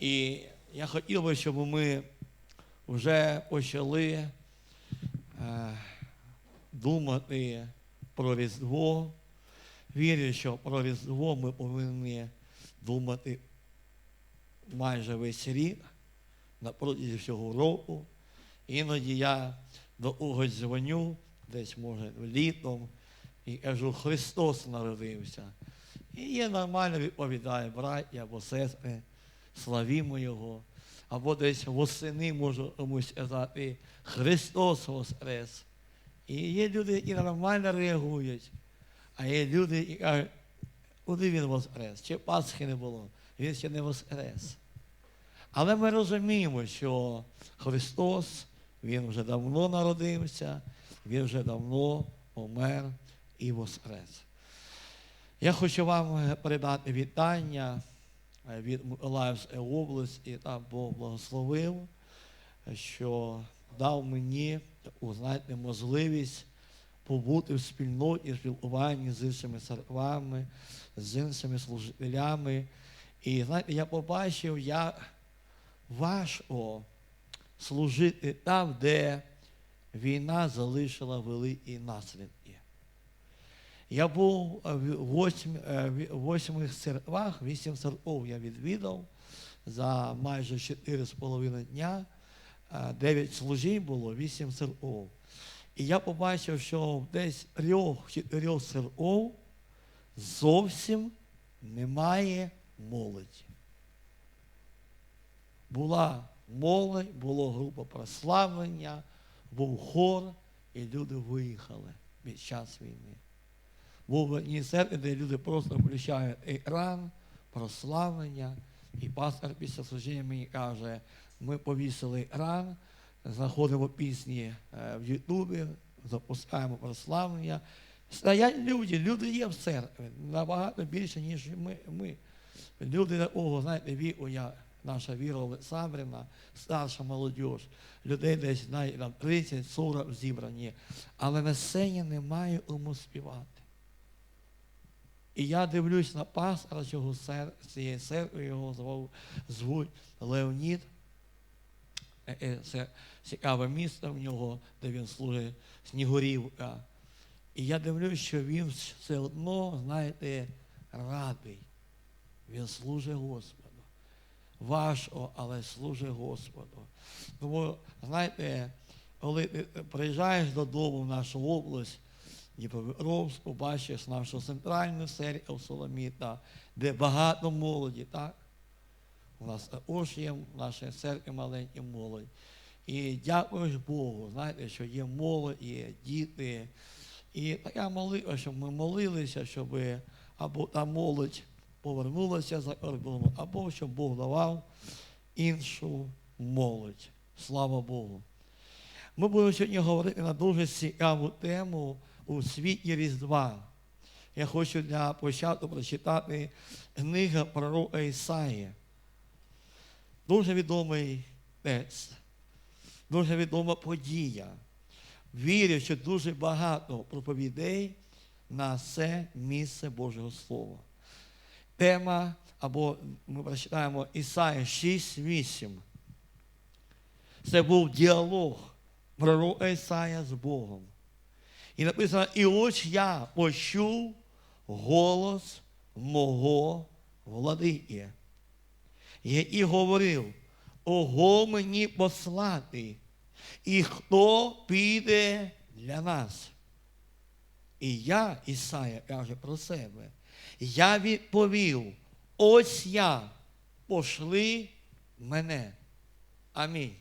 І я хотів би, щоб ми вже почали е, думати про Різдво. Вірю, що про Різдво ми повинні думати майже весь рік, на протязі всього року. Іноді я до когось дзвоню, десь може літом, і кажу, Христос народився. І я нормально відповідаю, браття або сестри, славімо Його. Або десь восени можу комусь сказати, Христос Воскрес. І є люди, які нормально реагують, а є люди, які кажуть, куди він воскрес? Чи Пасхи не було? Він ще не воскрес. Але ми розуміємо, що Христос, Він вже давно народився, Він вже давно помер і воскрес. Я хочу вам передати вітання від Миколаївської області, там Бог благословив, що дав мені таку, можливість побути в спільноті, в спілкуванні з іншими церквами, з іншими служителями. І знаєте, я побачив, як важко служити там, де війна залишила великі наслідки. Я був е, в е, восьми церквах, вісім церков я відвідав за майже 4,5 дня. Е, Дев'ять служінь було, вісім церков. І я побачив, що десь трьох-чотирьох церков зовсім немає молоді. Була молодь, була група прославлення, був хор, і люди виїхали під час війни. В одній церкві, де люди просто включають екран, прославлення, і пастор після служіння мені каже, ми повісили екран, знаходимо пісні е, в Ютубі, запускаємо прославлення. Стоять люди, люди є в церкві, набагато більше, ніж ми. ми. Люди такого, знаєте, віку, я, наша Віра Олександрівна, старша молодь, людей десь знаєте, 30-40 зібрані, але на сцені немає кому співати. І я дивлюсь на пастора цього цер- цієї церкви, його звав, звуть Леонід. Е, е, Це цікаве місто в нього, де він служить Снігурівка. І я дивлюсь, що він все одно, знаєте, радий. Він служить Господу. Важко, але служить Господу. Тому, знаєте, коли ти приїжджаєш додому в нашу область, Дніпропетровську, бачиш нашу центральну церкву Соломіта, де багато молоді, так? У нас також є в нашій церкві маленькі молодь. І дякуєш Богу, знаєте, що є молодь, є діти. І така молитва, щоб ми молилися, щоб або та молодь повернулася за кордону, або щоб Бог давав іншу молодь. Слава Богу. Ми будемо сьогодні говорити на дуже цікаву тему у світі Різдва. Я хочу для початку прочитати книга пророка Ісаї. Дуже відомий текст, дуже відома подія. Вірю, що дуже багато проповідей на це місце Божого Слова. Тема, або ми прочитаємо Ісаї 6.8. Це був діалог пророка Ісая з Богом. І написано, і ось я почув голос мого владики, який говорив, ого мені послати, і хто піде для нас. І я, Ісая, каже про себе, я відповів, ось я, пошли мене. Амінь.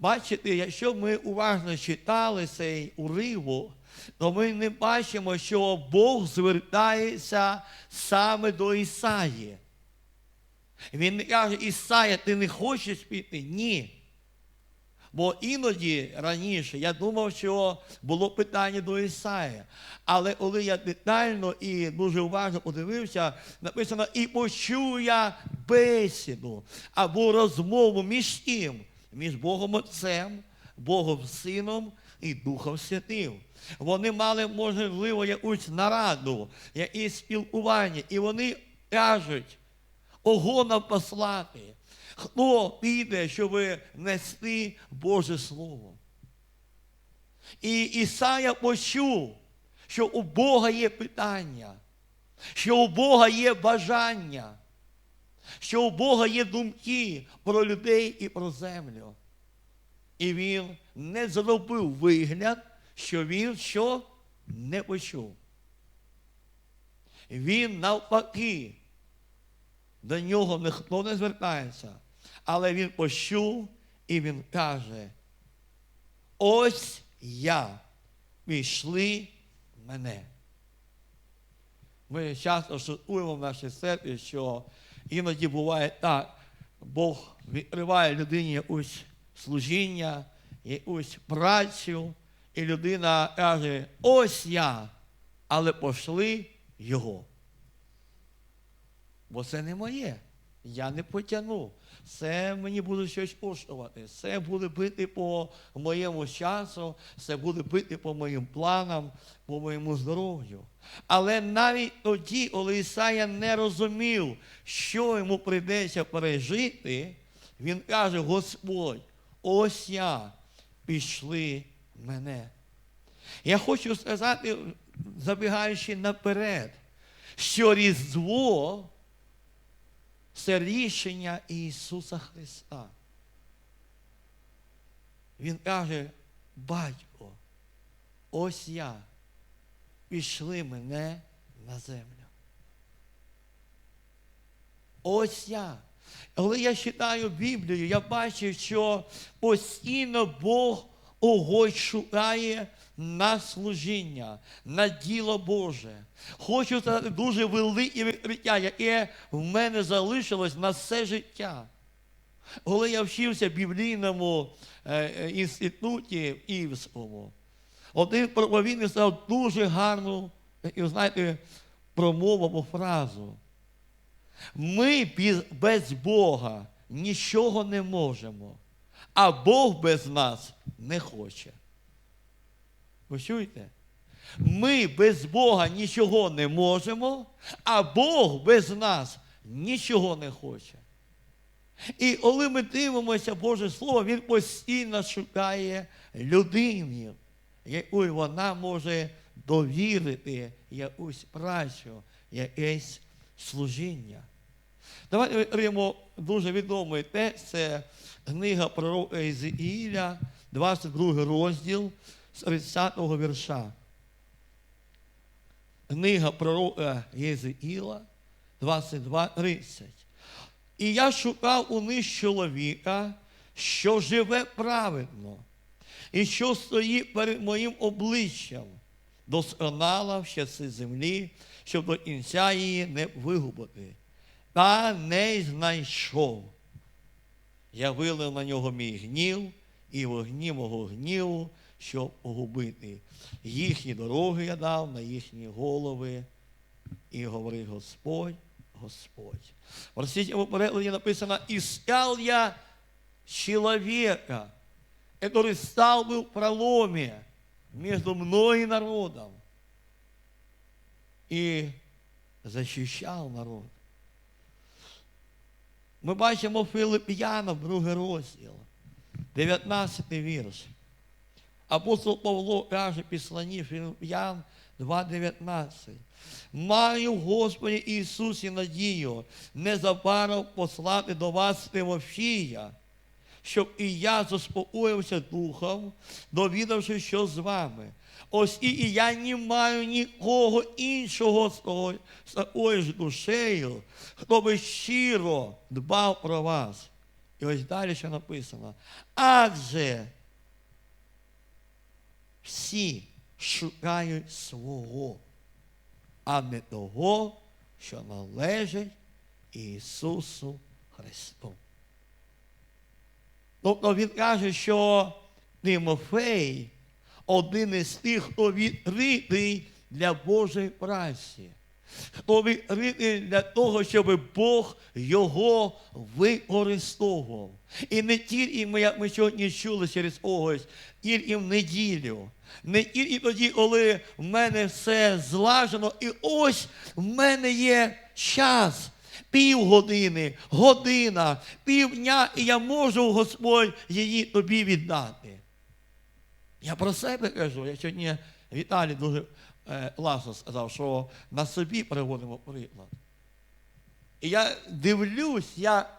Бачите, якщо ми уважно читали цей уривок, то ми не бачимо, що Бог звертається саме до Ісаї. Він не каже, Ісая, ти не хочеш піти? Ні. Бо іноді раніше я думав, що було питання до Ісая. Але коли я детально і дуже уважно подивився, написано, і почув я бесіду або розмову між ким? Між Богом Отцем, Богом Сином і Духом Святим. Вони мали, можливо, якусь нараду, якесь спілкування, і вони кажуть, Кого нам послати? Хто піде, щоб нести Боже Слово? І Ісая почув, що у Бога є питання, що у Бога є бажання, що у Бога є думки про людей і про землю. І він не зробив вигляд, що він що не почув. Він навпаки, до нього ніхто не звертається, але він почув і він каже: ось я, пішли мене. Ми часто шутуємо в нашій церкві, що іноді буває так, Бог відкриває людині якусь служіння, якусь працю, і людина каже, ось я, але пошли його. Бо це не моє. Я не потягну. Це мені буде щось коштувати. Це буде бити по моєму часу, це буде бити по моїм планам, по моєму здоров'ю. Але навіть тоді, коли Ісая не розумів, що йому прийдеться пережити, він каже: Господь, ось я, пішли мене. Я хочу сказати, забігаючи наперед, що Різдво це рішення Ісуса Христа. Він каже, батько, ось я, пішли мене на землю. Ось я. Коли я читаю Біблію, я бачу, що постійно Бог огонь шукає на служіння, на діло Боже. Хочу сказати дуже велике відкриття, яке в мене залишилось на все життя. Коли я вчився в біблійному е, е, інституті в Івському, один проповідник сказав дуже гарну, і, знаєте, промову фразу. Ми без Бога нічого не можемо, а Бог без нас не хоче. Ви чуєте? Ми без Бога нічого не можемо, а Бог без нас нічого не хоче. І коли ми дивимося Боже Слово, Він постійно шукає людині, яку вона може довірити якусь працю, якесь служіння. Давайте відкриємо дуже відомий текст, це книга пророка Ізеїля, 22 розділ з 30-го вірша. Книга пророка Єзеїла 22.30. І я шукав у них чоловіка, що живе праведно, і що стоїть перед моїм обличчям, досконала в часи землі, щоб до кінця її не вигубити. Та не знайшов. Я вилив на нього мій гнів і вогні мого гніву, щоб погубити. Їхні дороги я дав на їхні голови. І говорить Господь, Господь. В російському перекладі написано, «Искал я человека, который стал бы в проломе между мной народом и защищал народ. Ми бачимо Филип'яна, другий розділ, 19 вірш. Апостол Павло каже післані Филип'ян 2.19. Маю Господі Ісусі надію, незабаром послати до вас Тимофія, щоб і я заспокоївся духом, довідавши, що з вами. Ось і, я не маю нікого іншого з такою ж душею, хто би щиро дбав про вас. І ось далі що написано. Адже всі шукають свого, а не того, що належить Ісусу Христу. Тобто він каже, що Тимофей один із тих, хто відкритий для Божої праці. Хто відкритий для того, щоб Бог його використовував. І не тільки як ми сьогодні чули через когось, тільки в неділю. Не тільки тоді, коли в мене все злажено, і ось в мене є час. півгодини, година, півдня, і я можу, Господь, її тобі віддати. Я про себе кажу, я сьогодні Віталій дуже е, сказав, що на собі приводимо приклад. І я дивлюсь, я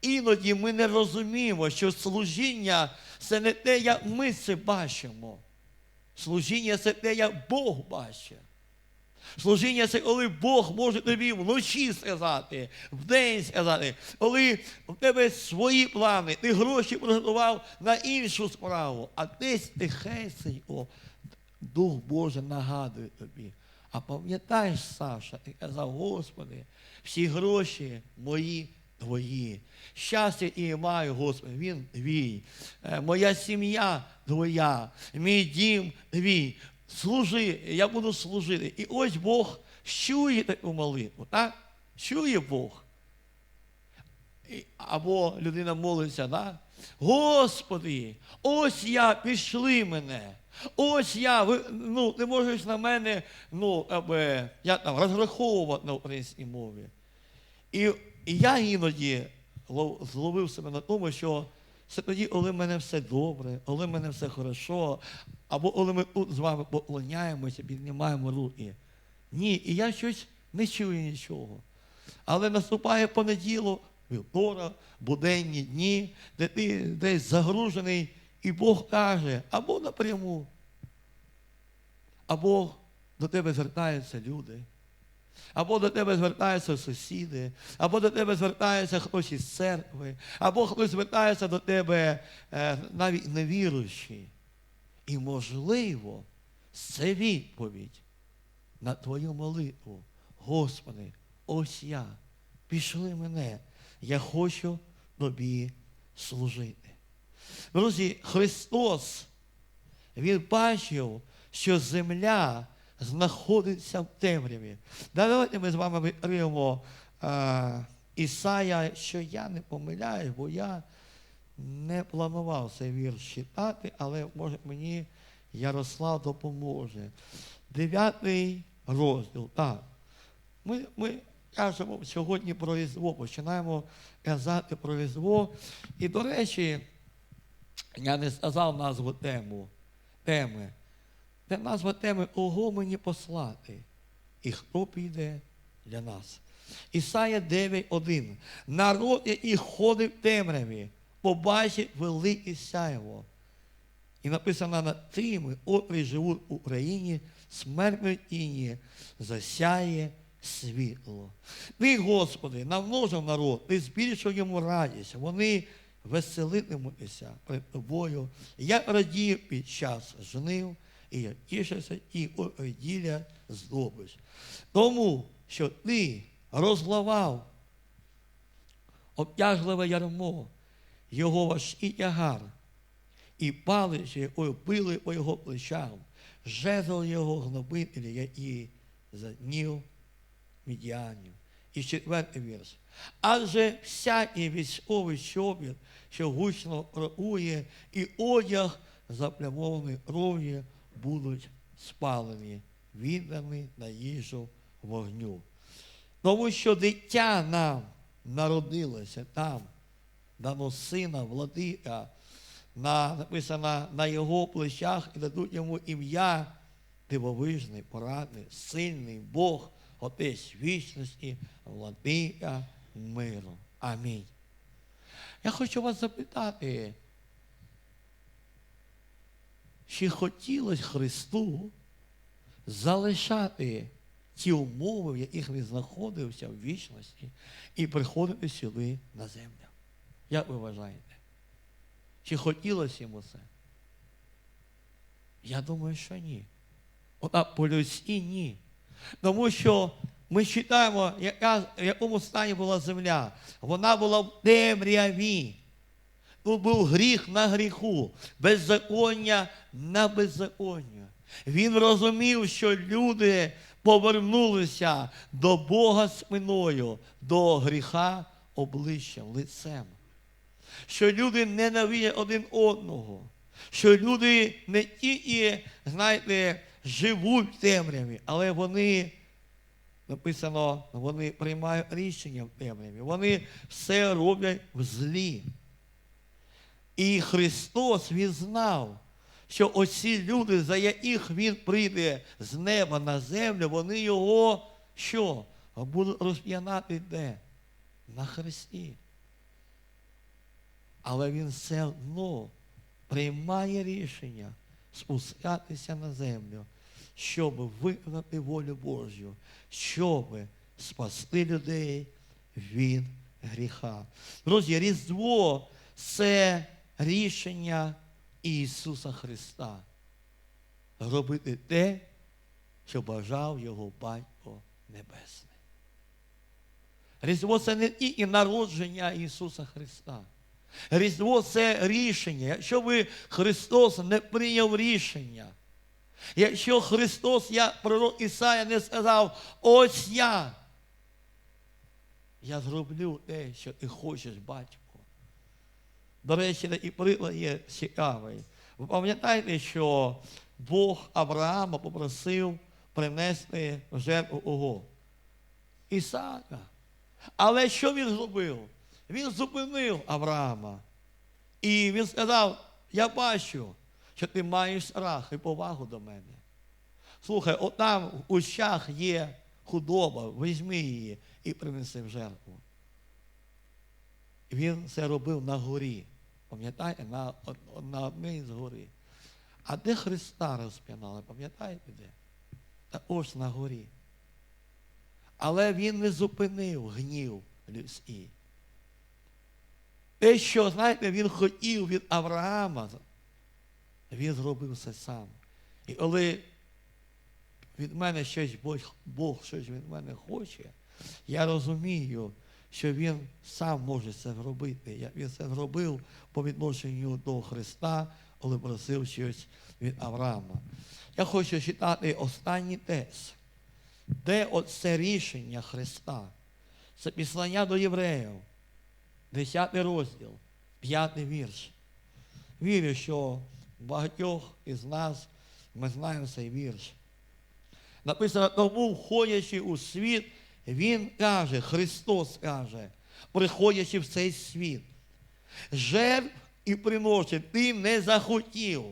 іноді ми не розуміємо, що служіння це не те, як ми це бачимо. Служіння це те, як Бог бачить. Служіння це коли Бог може тобі вночі сказати, вдень сказати, коли в тебе свої плани, ти гроші приготував на іншу справу, а десь тихесенько Дух Божий нагадує тобі. А пам'ятаєш, Саша, ти казав, Господи, всі гроші мої твої. Щастя і маю, Господи, він твій. Е, Моя сім'я твоя, мій дім твій. Служи, я буду служити. І ось Бог чує таку молитву, так? Чує Бог. Або людина молиться, да? Господи, ось я, пішли мене. Ось я, ви, ну, ти можеш на мене, ну, аби, я там розраховувати на українській мові. І, і я іноді лов- зловив себе на тому, що це тоді, коли в мене все добре, коли в мене все хорошо, або коли ми тут з вами поклоняємося, піднімаємо руки. Ні, і я щось не чую нічого. Але наступає понеділок, вівторок, буденні дні, де ти десь загружений, і Бог каже, або напряму, або до тебе звертаються люди, або до тебе звертаються сусіди, або до тебе звертається хтось із церкви, або хтось звертається до тебе е, навіть невіруючий. І, можливо, це відповідь на твою молитву. Господи, ось я, пішли мене, я хочу тобі служити. Друзі, Христос, Він бачив, що земля знаходиться в темряві. Давайте ми з вами відкриємо е, Ісая, що я не помиляюсь, бо я не планував цей вірш читати, але може мені Ярослав допоможе. Дев'ятий розділ. Так. Ми, ми кажемо сьогодні про Різдво, починаємо казати про Різдво. І, до речі, я не сказав назву тему, теми. Це назва теми кого мені послати і хто піде для нас. Ісая 9.1. Народ, який ходить в темряві, побачить велике сяйво. І написано над тими, котрі живуть в Україні, смертної тіні засяє світло. Ти, Господи, намножив народ, ти збільшив йому радість. Вони веселитимуться перед тобою. Я радію під час жнив, і я тішуся і діля здобич. Тому, що ти розлавав обтяжливе ярмо, його важкий тягар, і палиці, якою били по його плечам, жезл його гнобителя, які за днів мідіанів. І четвертий вірш. Адже всякий військовий чобіт, що гучно рахує, і одяг заплямований кров'ю будуть спалені, віддані на їжу вогню. Тому що дитя нам народилося там, дано сина, владика, на, написано на його плечах і дадуть йому ім'я дивовижний, порадний, сильний Бог, Отець вічності, владика миру. Амінь. Я хочу вас запитати, чи хотілося Христу залишати ті умови, в яких він знаходився в вічності, і приходити сюди на землю? Як ви вважаєте? Чи хотілося йому це? Я думаю, що ні. Ота по-людськи ні. Тому що ми читаємо, яка, в якому стані була земля. Вона була в темряві. Тут був гріх на гріху, беззаконня на беззаконня. Він розумів, що люди повернулися до Бога спиною, до гріха обличчям, лицем. Що люди ненавидять один одного, що люди не тільки, знаєте, живуть в темряві, але вони написано, вони приймають рішення в темряві. Вони все роблять в злі. І Христос Він знав, що оці люди, за яких Він прийде з неба на землю, вони його що? Будуть розп'янати де? На Христі. Але Він все одно приймає рішення спускатися на землю, щоб виконати волю Божу, щоб спасти людей від гріха. Друзі, Різдво це рішення Ісуса Христа. Робити те, що бажав його Батько Небесний. Різдво це не тільки народження Ісуса Христа. Різдво це рішення. Якщо ви Христос не прийняв рішення, якщо Христос, як пророк Ісая, не сказав, ось я, я зроблю те, що ти хочеш, батько. До речі, і приклад є цікавий. Ви пам'ятаєте, що Бог Авраама попросив принести жертву ого? Ісаака. Але що він зробив? Він зупинив Авраама. І він сказав: я бачу, що ти маєш страх і повагу до мене. Слухай, от там в ущах є худоба, візьми її і принеси в жертву. Він це робив на горі. Пам'ятаєте, на, на одній з гори. А де Христа розп'янали, пам'ятаєте де? Та ось на горі. Але він не зупинив гнів людський. Те, що, знаєте, він хотів від Авраама, він зробив це сам. І коли від мене щось Бог, щось від мене хоче, я розумію, що він сам може це зробити. Він це зробив по відношенню до Христа, коли просив щось від Авраама. Я хочу читати останній текст, де оце рішення Христа. Це післання до євреїв. 10 розділ, 5 вірш. Вірю, що багатьох із нас ми знаємо цей вірш. Написано, тому, входячи у світ, Він каже, Христос каже, приходячи в цей світ, жертв і приносить ти не захотів,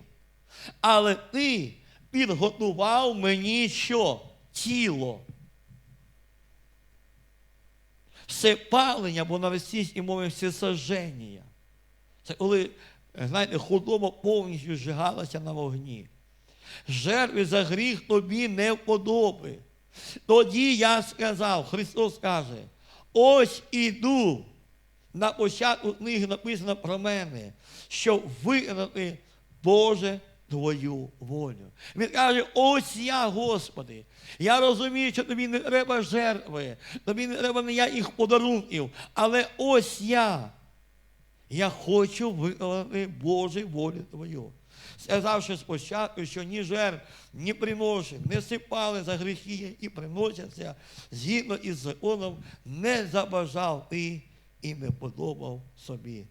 але ти підготував мені що? Тіло. Все палення, бо на російській мові все сожження. Це коли, знаєте, худоба повністю зжигалася на вогні. Жертви за гріх тобі не вподоби. Тоді я сказав, Христос каже, ось іду. На початку книги написано про мене, щоб виконати Боже твою волю. Він каже, ось я, Господи. Я розумію, що тобі не треба жертви, тобі не треба ніяких подарунків, але ось я. Я хочу виконати Божу волю Твою. Сказавши спочатку, що ні жертв, ні приношень, не сипали за гріхи, які приносяться, згідно із законом, не забажав ти і не подобав собі.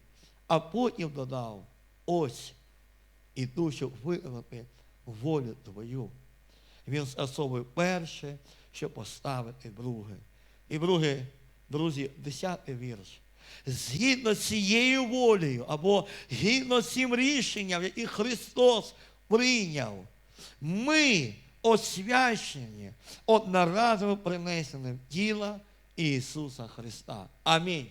А потім додав, ось іду, щоб виконати волю Твою. Він засовує перше, щоб поставити друге. І друге, друзі, десятий вірш. Згідно з цією волею, або згідно з цим рішенням, яке Христос прийняв, ми освячені одноразово принесеним тіла Ісуса Христа. Амінь.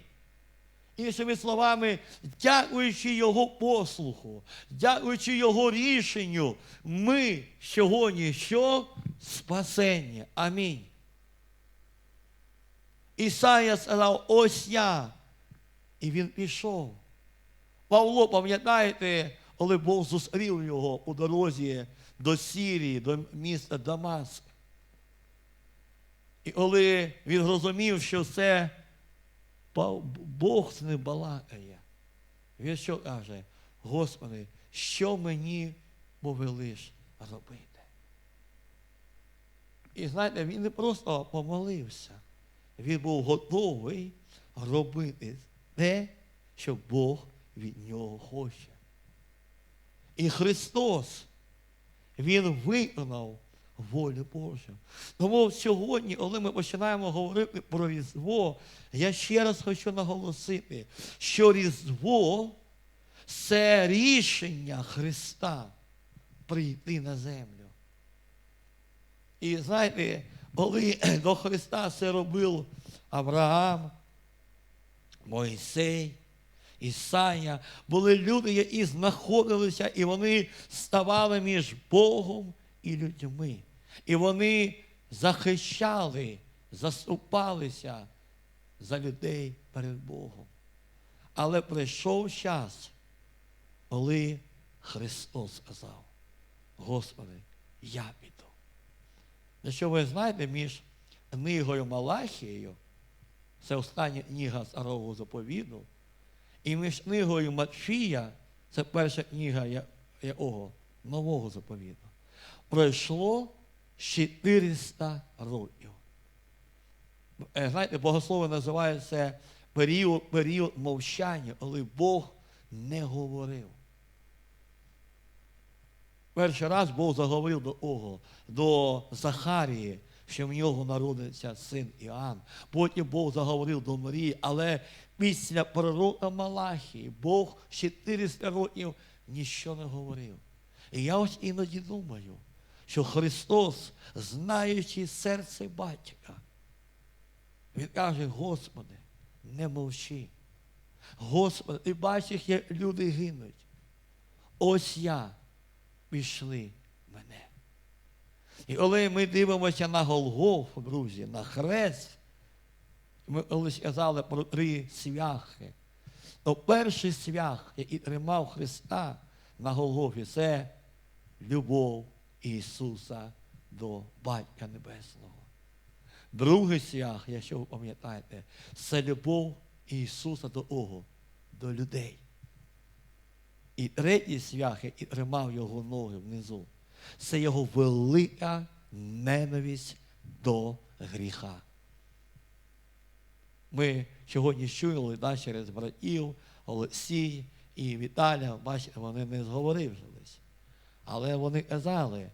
Іншими словами, дякуючи Його послуху, дякуючи Його рішенню, ми сьогодні що? Спасення. Амінь. Ісая сказав, ось я. І він пішов. Павло, пам'ятаєте, коли Бог зустрів його у дорозі до Сірії, до міста Дамаск. І коли він зрозумів, що це Бог з ним балакає. Він що каже? Господи, що мені повелиш робити? І знаєте, він не просто помолився, він був готовий робити те, що Бог від нього хоче. І Христос, Він виконав волю Божу. Тому сьогодні, коли ми починаємо говорити про Різдво, я ще раз хочу наголосити, що Різдво це рішення Христа прийти на землю. І знаєте, коли до Христа це робив Авраам, Мойсей, Ісая, були люди, які знаходилися, і вони ставали між Богом і людьми. І вони захищали, заступалися за людей перед Богом. Але прийшов час, коли Христос сказав, Господи, я піду. Якщо ви знаєте, між книгою Малахією, це остання книга старого заповіду, і між книгою Матфія, це перша книга якого? Нового заповіду, пройшло 400 років. Е, Знаєте, богослови називають це період, період мовчання, коли Бог не говорив. Перший раз Бог заговорив до Ого, до Захарії, що в нього народиться син Іоанн. Потім Бог заговорив до Марії, але після пророка Малахії Бог 400 років нічого не говорив. І я ось іноді думаю, що Христос, знаючи серце батька, Він каже, Господи, не мовчи. Господи, ти бачиш, як люди гинуть. Ось я пішли мене. І коли ми дивимося на Голгофу, друзі, на хрест, ми колись казали про три свяхи. То перший свях, який тримав Христа на Голгофі, це любов Ісуса до Батька Небесного. Другий свях, якщо ви пам'ятаєте, це любов Ісуса до Ого, до людей. І третій свях, який тримав його ноги внизу, це його велика ненависть до гріха. Ми сьогодні чули да, через братів Олексій і Віталя, бачите, вони не зговоривжились. Але вони казали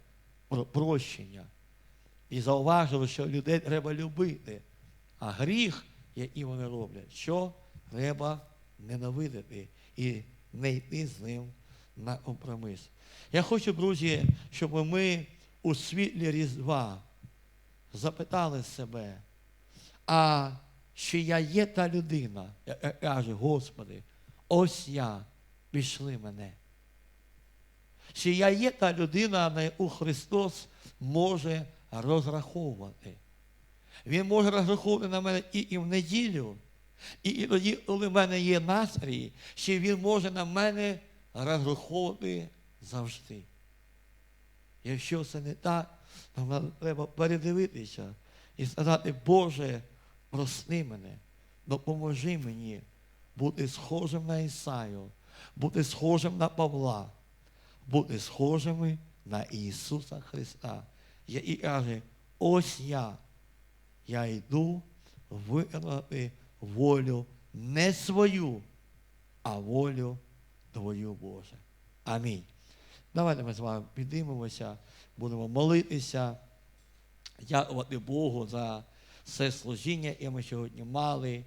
про прощення і зауважили, що людей треба любити. А гріх, який вони роблять, що треба ненавидити і не йти з ним на компроміс. Я хочу, друзі, щоб ми у світлі Різдва запитали себе, а чи я є та людина, яка каже, Господи, ось я, пішли мене. Чи я є та людина, на яку Христос може розраховувати? Він може розраховувати на мене і, і в неділю, і, і тоді, коли в мене є настрій, чи він може на мене розраховувати завжди. Якщо це не так, то треба передивитися і сказати, Боже, прости мене, допоможи мені бути схожим на Ісаю, бути схожим на Павла, бути схожими на Ісуса Христа. І каже, ось я, я йду виконати волю не свою, а волю Твою Боже. Амінь. Давайте ми з вами підіймемося, будемо молитися, дякувати Богу за все служіння, яке ми сьогодні мали.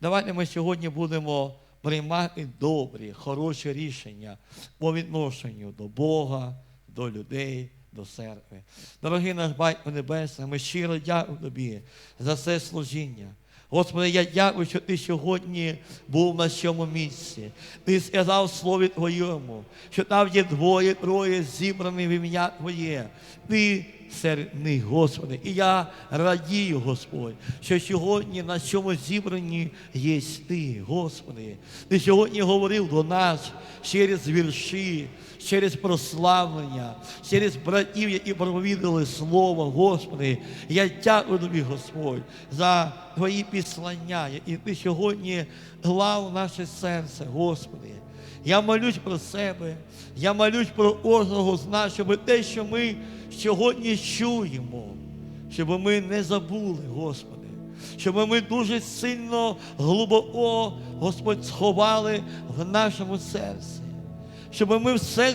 Давайте ми сьогодні будемо приймати добрі, хороші рішення по відношенню до Бога, до людей, до церкви. Дорогий наш Батько Небесний, ми щиро дякуємо Тобі за це служіння. Господи, я дякую, що ти сьогодні був на цьому місці. Ти сказав слові Твоєму, що там є двоє, троє зібрані в ім'я Твоє. Ти серед них, Господи. І я радію, Господь, що сьогодні на цьому зібранні є Ти, Господи. Ти сьогодні говорив до нас через вірші, через прославлення, через братів, які проповідали Слово, Господи. Я дякую Тобі, Господь, за Твої післання, які Ти сьогодні глав наше серце, Господи. Я молюсь про себе, я молюсь про кожного з нас, щоб те, що ми сьогодні чуємо, щоб ми не забули, Господи, щоб ми дуже сильно, глибоко, Господь, сховали в нашому серці, щоб ми все